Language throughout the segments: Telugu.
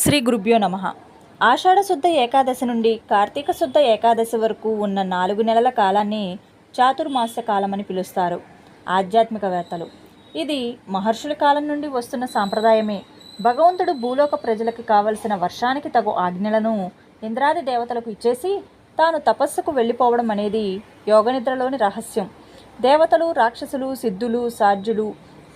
శ్రీ గురుభ్యో నమ. ఆషాఢ శుద్ధ ఏకాదశి నుండి కార్తీక శుద్ధ ఏకాదశి వరకు ఉన్న నాలుగు నెలల కాలాన్ని చాతుర్మాస కాలమని పిలుస్తారు. ఆధ్యాత్మికవేత్తలు. ఇది మహర్షుల కాలం నుండి వస్తున్న సాంప్రదాయమే. భగవంతుడు భూలోక ప్రజలకు కావలసిన వర్షానికి తగు ఆజ్ఞలను ఇంద్రాది దేవతలకు ఇచ్చేసి తాను తపస్సుకు వెళ్ళిపోవడం అనేది యోగనిద్రలోని రహస్యం. దేవతలు రాక్షసులు సిద్ధులు సాధ్యులు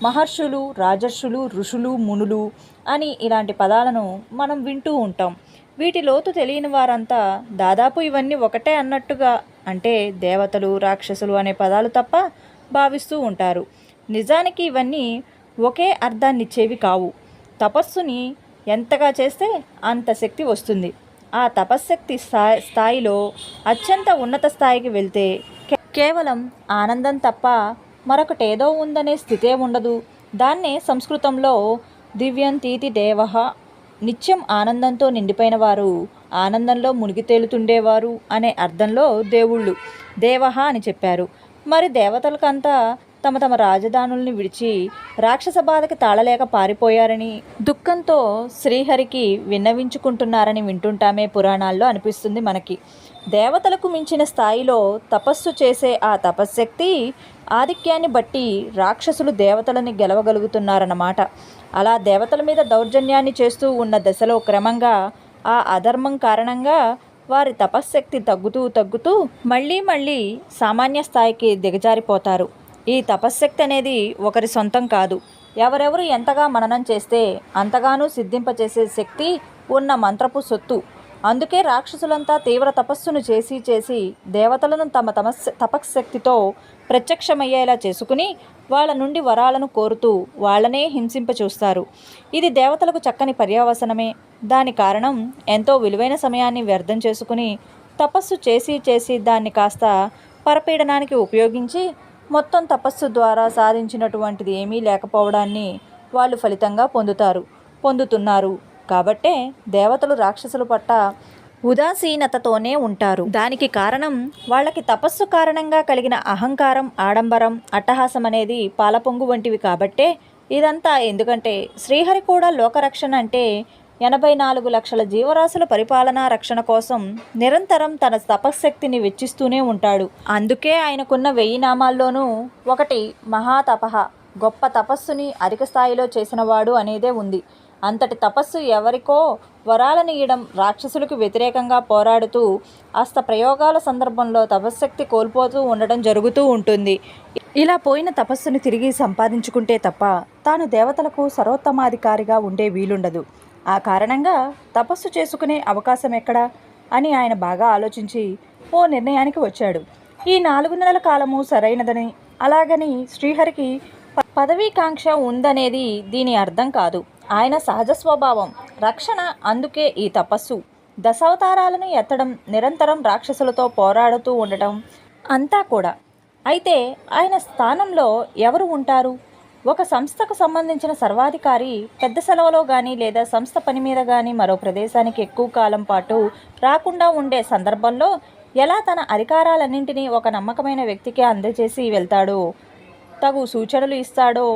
మహర్షులు రాజర్షులు ఋషులు మునులు అని ఇలాంటి పదాలను మనం వింటూ ఉంటాం. వీటి లోతు తెలియని వారంతా దాదాపు ఇవన్నీ ఒకటే అన్నట్టుగా అంటే దేవతలు రాక్షసులు అనే పదాలు తప్ప భావిస్తూ ఉంటారు. నిజానికి ఇవన్నీ ఒకే అర్థాన్నిచ్చేవి కావు. తపస్సుని ఎంతగా చేస్తే అంత శక్తి వస్తుంది. ఆ తపశ్శక్తి స్థాయి స్థాయిలో అత్యంత ఉన్నత స్థాయికి వెళ్తే కేవలం ఆనందం తప్ప మరొకటేదో ఉందనే స్థితే ఉండదు. దాన్నే సంస్కృతంలో దివ్యంతీతి దేవ నిత్యం ఆనందంతో నిండిపోయిన వారు ఆనందంలో మునిగి తేలుతుండేవారు అనే అర్థంలో దేవుళ్ళు దేవహ అని చెప్పారు. మరి దేవతలకంతా తమ తమ రాజధానుల్ని విడిచి రాక్షస బాధకి తాళలేక పారిపోయారని దుఃఖంతో శ్రీహరికి విన్నవించుకుంటున్నారని వింటుంటామే పురాణాల్లో అనిపిస్తుంది మనకి. దేవతలకు మించిన స్థాయిలో తపస్సు చేసే ఆ తపశ్శక్తి ఆధిక్యాన్ని బట్టి రాక్షసులు దేవతలని గెలవగలుగుతున్నారన్నమాట. అలా దేవతల మీద దౌర్జన్యాన్ని చేస్తూ ఉన్న దశలో క్రమంగా ఆ అధర్మం కారణంగా వారి తపశ్శక్తి తగ్గుతూ తగ్గుతూ మళ్ళీ మళ్ళీ సామాన్య స్థాయికి దిగజారిపోతారు. ఈ తపశ్శక్తి అనేది ఒకరి సొంతం కాదు. ఎవరెవరు ఎంతగా మననం చేస్తే అంతగానూ సిద్ధింపచేసే శక్తి ఉన్న మంత్రపు సొత్తు. అందుకే రాక్షసులంతా తీవ్ర తపస్సును చేసి చేసి దేవతలను తమ తమస్ తపశక్తితో ప్రత్యక్షమయ్యేలా చేసుకుని వాళ్ళ నుండి వరాలను కోరుతూ వాళ్ళనే హింసింప చూస్తారు. ఇది దేవతలకు చక్కని పర్యావసనమే. దాని కారణం ఎంతో విలువైన సమయాన్ని వ్యర్థం చేసుకుని తపస్సు చేసి చేసి దాన్ని కాస్త పరపీడనానికి ఉపయోగించి మొత్తం తపస్సు ద్వారా సాధించినటువంటిది ఏమీ లేకపోవడాన్ని వాళ్ళు ఫలితంగా పొందుతారు పొందుతున్నారు. కాబట్టే దేవతలు రాక్షసుల పట్ట ఉదాసీనతతోనే ఉంటారు. దానికి కారణం వాళ్ళకి తపస్సు కారణంగా కలిగిన అహంకారం ఆడంబరం అట్టహాసం అనేది పాలపొంగు వంటివి కాబట్టే ఇదంతా. ఎందుకంటే శ్రీహరి కూడా లోకరక్షణ అంటే ఎనభై నాలుగు లక్షల జీవరాశుల పరిపాలనా రక్షణ కోసం నిరంతరం తన తపశ్శక్తిని వెచ్చిస్తూనే ఉంటాడు. అందుకే ఆయనకున్న వెయ్యి నామాల్లోనూ ఒకటి మహాతపహ గొప్ప తపస్సుని అధిక స్థాయిలో చేసినవాడు అనేదే ఉంది. అంతటి తపస్సు ఎవరికో వరాలను ఇయడం రాక్షసులకు వ్యతిరేకంగా పోరాడుతూ అస్త ప్రయోగాల సందర్భంలో తపశ్శక్తి కోల్పోతూ ఉండడం జరుగుతూ ఉంటుంది. ఇలా పోయిన తపస్సును తిరిగి సంపాదించుకుంటే తప్ప తాను దేవతలకు సర్వోత్తమాధికారిగా ఉండే వీలుండదు. ఆ కారణంగా తపస్సు చేసుకునే అవకాశం ఎక్కడా? అని ఆయన బాగా ఆలోచించి ఓ నిర్ణయానికి వచ్చాడు. ఈ నాలుగు నెలల కాలము సరైనదని అలాగని శ్రీహరికి పదవీకాంక్ష ఉందనేది దీని అర్థం కాదు. ఆయన సహజ స్వభావం. రక్షణ అందుకే ఈ తపస్సు. దశావతారాలను ఎత్తడం నిరంతరం రాక్షసులతో పోరాడుతూ ఉండటం అంతా కూడా. అయితే ఆయన స్థానంలో ఎవరు ఉంటారు? ఒక సంస్థకు సంబంధించిన సర్వాధికారి పెద్ద సెలవులో కానీ లేదా సంస్థ పని మీద కానీ మరో ప్రదేశానికి ఎక్కువ కాలం పాటు రాకుండా ఉండే సందర్భంలో ఎలా తన అధికారాలన్నింటినీ ఒక నమ్మకమైన వ్యక్తికి అందజేసి వెళ్తాడో? తగు సూచనలు ఇస్తాడో?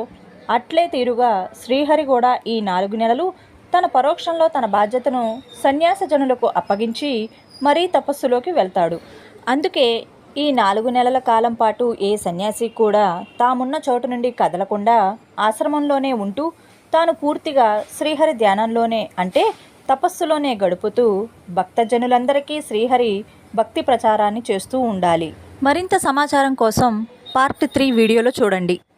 అట్లే తీరుగా శ్రీహరి కూడా ఈ నాలుగు నెలలు తన పరోక్షంలో తన బాధ్యతను సన్యాసజనులకు అప్పగించి మరీ తపస్సులోకి వెళ్తాడు. అందుకే ఈ నాలుగు నెలల కాలం పాటు ఏ సన్యాసి కూడా తామున్న చోటు నుండి కదలకుండా ఆశ్రమంలోనే ఉంటూ తాను పూర్తిగా శ్రీహరి ధ్యానంలోనే అంటే తపస్సులోనే గడుపుతూ భక్తజనులందరికీ శ్రీహరి భక్తి ప్రచారాన్ని చేస్తూ ఉండాలి. మరింత సమాచారం కోసం పార్ట్ త్రీ వీడియోలో చూడండి.